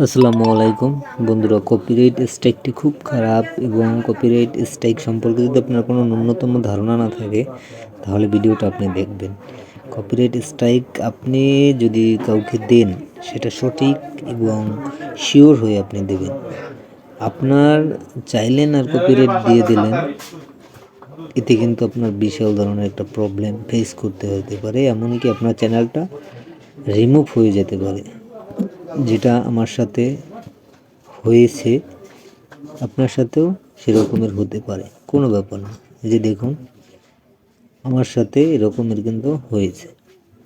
আসসালামু আলাইকুম। বন্ধুরা কপিরাইট স্ট্রাইকটি খুব খারাপ এবং কপিরাইট স্ট্রাইক সম্পর্কে যদি আপনার কোনো ন্যূনতম ধারণা না থাকে, তাহলে ভিডিওটা আপনি দেখবেন। কপিরাইট স্ট্রাইক আপনি যদি কাউকে দেন, সেটা সঠিক এবং শিওর হয়ে আপনি দেবেন। আপনার চাইলেন আর কপিরাইট দিয়ে দিলেন, এতে কিন্তু আপনার বিশাল ধরনের একটা প্রবলেম ফেস করতে হতে পারে, এমনকি আপনার চ্যানেলটা রিমুভ হয়ে যেতে পারে। যেটা আমার সাথে হয়েছে, আপনার সাথেও সেরকমের হতে পারে, কোনো ব্যাপার না। যে দেখুন, আমার সাথে এরকমের কিন্তু হয়েছে।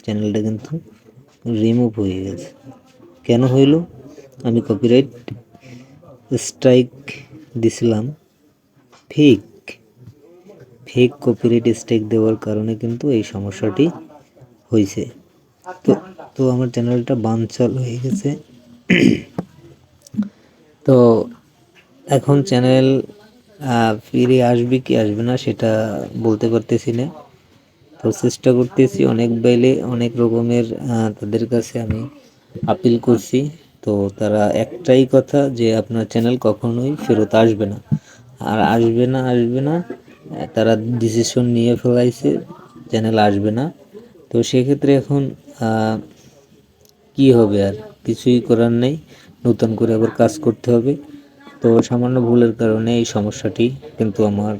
চ্যানেলটা কিন্তু রিমুভ হয়ে গেছে। কেন হইল? আমি কপিরাইট স্ট্রাইক দিছিলাম। ফেক ফেক কপিরাইট স্ট্রাইক দেওয়ার কারণে কিন্তু এই সমস্যাটি হয়েছে। তো তো আমার চ্যানেলটা বানচাল হয়ে গেছে। তো এখন চ্যানেল ফিরে আসবে কি আসবে না সেটা বলতে পারতেছি না। তো চেষ্টা করতেছি অনেক বাইলে অনেক রকমের তাদের কাছে আমি আপিল করছি। তো তারা একটাই কথা যে আপনার চ্যানেল কখনোই ফেরত আসবে না। আর আসবে না আসবে না তারা ডিসিশন নিয়ে ফেলাইছে, চ্যানেল আসবে না। তো সেক্ষেত্রে এখন কি হবে আর? কিছুই করার নেই। নতুন করে আবার কাজ করতে হবে। তো সামান্য ভুলের কারণে এই সমস্যাটি কিন্তু আমার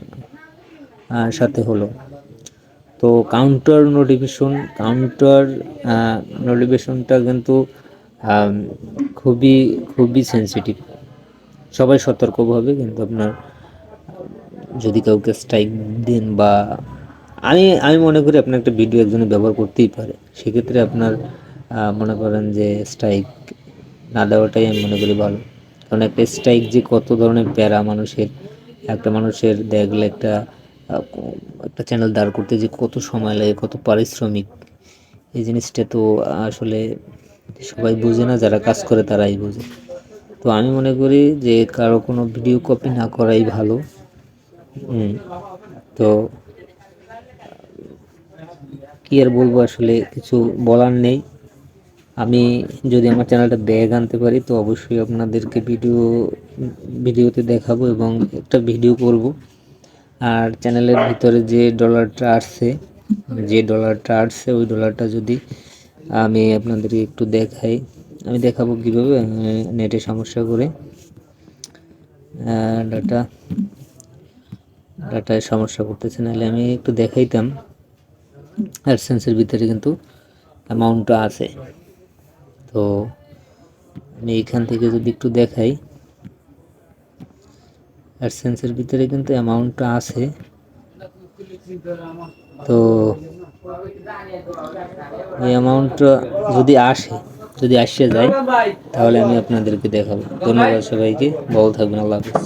সাথে হলো। তো কাউন্টার নোটিফিকেশন কাউন্টার নোটিফিকেশনটা কিন্তু খুবই খুবই সেন্সিটিভ সবাই সতর্কভাবে কিন্তু আপনার, যদি কাউকে স্ট্রাইক দেন বা, আমি আমি মনে করি আপনার একটা ভিডিও একজনে ব্যবহার করতেই পারে। সেক্ষেত্রে আপনার মনে করেন যে স্ট্রাইক না দেওয়াটাই আমি মনে করি ভালো। কারণ একটা স্ট্রাইক যে কত ধরনের প্যারা মানুষের, একটা মানুষের দেখলে একটা একটা চ্যানেল দাঁড় করতে যে কত সময় লাগে, কত পারিশ্রমিক, এই জিনিসটা তো আসলে সবাই বুঝে না, যারা কাজ করে তারাই বুঝে। তো আমি মনে করি যে কারও কোনো ভিডিও কপি না করাই ভালো। তো কি আর বলব আসলে, কিছু বলার নেই। আমি যদি আমার চ্যানেলটা ব্যাগ আনতে পারি, তো অবশ্যই আপনাদেরকে ভিডিও, ভিডিওতে দেখাবো এবং একটা ভিডিও করব। আর চ্যানেলের ভিতরে যে ডলারটা আসছে, যে ডলারটা আসছে, ওই ডলারটা যদি আমি আপনাদেরকে একটু দেখাই। আমি দেখাবো কীভাবে, নেটে সমস্যা করে। ডাটা, ডাটায় সমস্যা করতেছে, নাহলে আমি একটু দেখাইতাম। অ্যাডসেন্সের ভিতরে কিন্তু অ্যামাউন্টটা আছে। তো আমি এখান থেকে যদি একটু দেখাই অ্যাডসেন্সের ভিতরে কিন্তু অ্যামাউন্টটা আছে। তো এই অ্যামাউন্টটা যদি আসে যদি আসে যায়, তাহলে আমি আপনাদেরকে দেখাবো। ধন্যবাদ সবাইকে। ভালো থাকবেন, আল্লাহ হাফিজ।